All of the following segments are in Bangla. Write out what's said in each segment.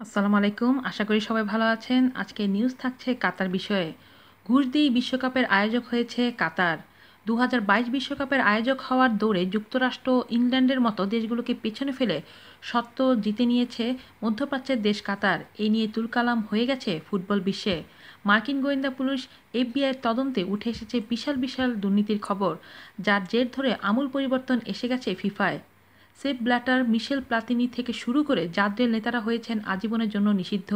আসসালামু আলাইকুম। আশা করি সবাই ভালো আছেন। আজকে নিউজ থাকছে কাতার বিষয়ে। ঘুষ দিয়েই বিশ্বকাপের আয়োজক হয়েছে কাতার। দু বিশ্বকাপের আয়োজক হওয়ার দৌড়ে যুক্তরাষ্ট্র ইংল্যান্ডের মতো দেশগুলোকে পেছনে ফেলে সত্ত্ব জিতে নিয়েছে মধ্যপ্রাচ্যের দেশ কাতার। এই নিয়ে তুলকালাম হয়ে গেছে ফুটবল বিশ্বে। মার্কিন গোয়েন্দা পুলিশ এফবিআইয়ের তদন্তে উঠে এসেছে বিশাল বিশাল দুর্নীতির খবর, যার জের ধরে আমূল পরিবর্তন এসে গেছে ফিফায়। সেপ ব্ল্যাটার মিশেল প্লাতিনি থেকে শুরু করে জাদ্রের নেতারা হয়েছেন আজীবনের জন্য নিষিদ্ধ।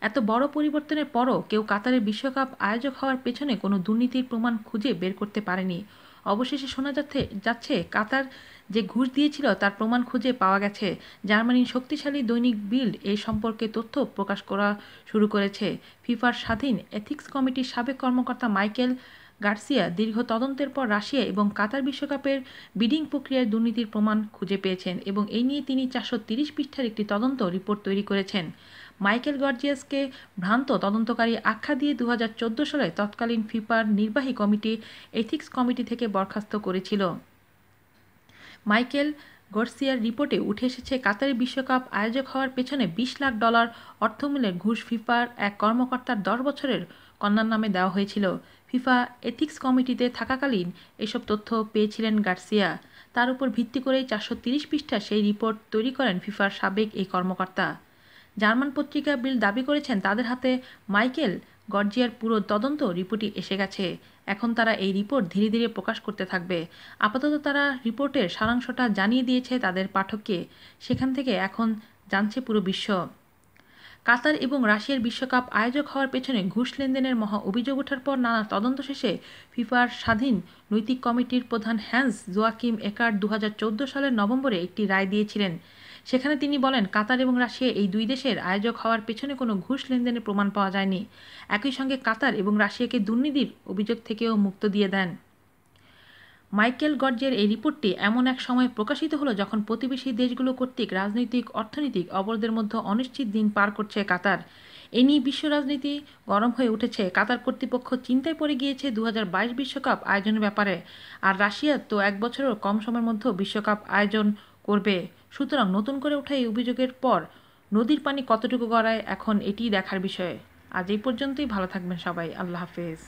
এত বড় পরিবর্তনের পরও কেউ কাতারের বিশ্বকাপ আয়োজক হওয়ার পেছনে কোনো দুর্নীতির প্রমাণ খুঁজে বের করতে পারেনি। অবশেষে শোনা যাচ্ছে যাচ্ছে কাতার যে ঘুষ দিয়েছিল তার প্রমাণ খুঁজে পাওয়া গেছে। জার্মানির শক্তিশালী দৈনিক বিল্ড এ সম্পর্কে তথ্য প্রকাশ করা শুরু করেছে। ফিফার স্বাধীন এথিক্স কমিটির সাবেক কর্মকর্তা মাইকেল গার্সিয়া দীর্ঘ তদন্তের পর রাশিয়া এবং কাতার বিশ্বকাপের বিডিং প্রক্রিয়ায় দুর্নীতির প্রমাণ খুঁজে পেয়েছেন এবং এই নিয়ে তিনি চারশো তিরিশ পৃষ্ঠার একটি তদন্ত রিপোর্ট তৈরি করেছেন। মাইকেল গর্জিয়াসকে ভ্রান্ত তদন্তকারী আখ্যা দিয়ে দু হাজার চোদ্দ সালে তৎকালীন ফিফার নির্বাহী কমিটি, এথিক্স কমিটি থেকে বরখাস্ত করেছিল। মাইকেল গর্সিয়ার রিপোর্টে উঠে এসেছে, কাতারি বিশ্বকাপ আয়োজক হওয়ার পেছনে বিশ লাখ ডলার অর্থমূল্যের ঘুষ ফিফার এক কর্মকর্তার দশ বছরের কন্যার নামে দেওয়া হয়েছিল। ফিফা এথিক্স কমিটিতে থাকাকালীন এসব তথ্য পেয়েছিলেন গার্সিয়া। তার উপর ভিত্তি করেই চারশো তিরিশ পৃষ্ঠা সেই রিপোর্ট তৈরি করেন ফিফার সাবেক এই কর্মকর্তা। জার্মান পত্রিকা বিল দাবি করেছেন, তাদের হাতে মাইকেল গর্জিয়ার পুরো তদন্ত রিপোর্টই এসে গেছে। এখন তারা এই রিপোর্ট ধীরে ধীরে প্রকাশ করতে থাকবে। আপাতত তারা রিপোর্টের সারাংশটা জানিয়ে দিয়েছে তাদের পাঠককে। সেখান থেকে এখন জানছে পুরো বিশ্ব। কাতার এবং রাশিয়ার বিশ্বকাপ আয়োজক হওয়ার পেছনে ঘুষ লেনদেনের মহা অভিযোগ ওঠার পর নানা তদন্ত শেষে ফিফার স্বাধীন নৈতিক কমিটির প্রধান হ্যান্স জোয়াকিম একার দু সালের নভেম্বরে একটি রায় দিয়েছিলেন। সেখানে তিনি বলেন, কাতার এবং রাশিয়া এই দুই দেশের আয়োজক হওয়ার পেছনে কোনো ঘুষ লেনদেনের প্রমাণ পাওয়া যায়নি। একই সঙ্গে কাতার এবং রাশিয়াকে দুর্নীতির অভিযোগ থেকেও মুক্ত দিয়ে দেন। মাইকেল গর্জের এই রিপোর্টটি এমন এক সময় প্রকাশিত হলো যখন প্রতিবেশী দেশগুলো কর্তৃক রাজনৈতিক, অর্থনৈতিক অবরোধের মধ্যে অনিশ্চিত দিন পার করছে কাতার। এ নিয়ে বিশ্ব রাজনীতি গরম হয়ে উঠেছে। কাতার কর্তৃপক্ষ চিন্তায় পড়ে গিয়েছে দু বিশ্বকাপ আয়োজনের ব্যাপারে। আর রাশিয়া তো এক বছরের কম সময়ের মধ্যে বিশ্বকাপ আয়োজন করবে। সুতরাং নতুন করে ওঠা এই অভিযোগের পর নদীর পানি কতটুকু গড়ায়, এখন এটিই দেখার বিষয়ে। আজ এই পর্যন্তই, ভালো থাকবেন সবাই, আল্লাহ হাফেজ।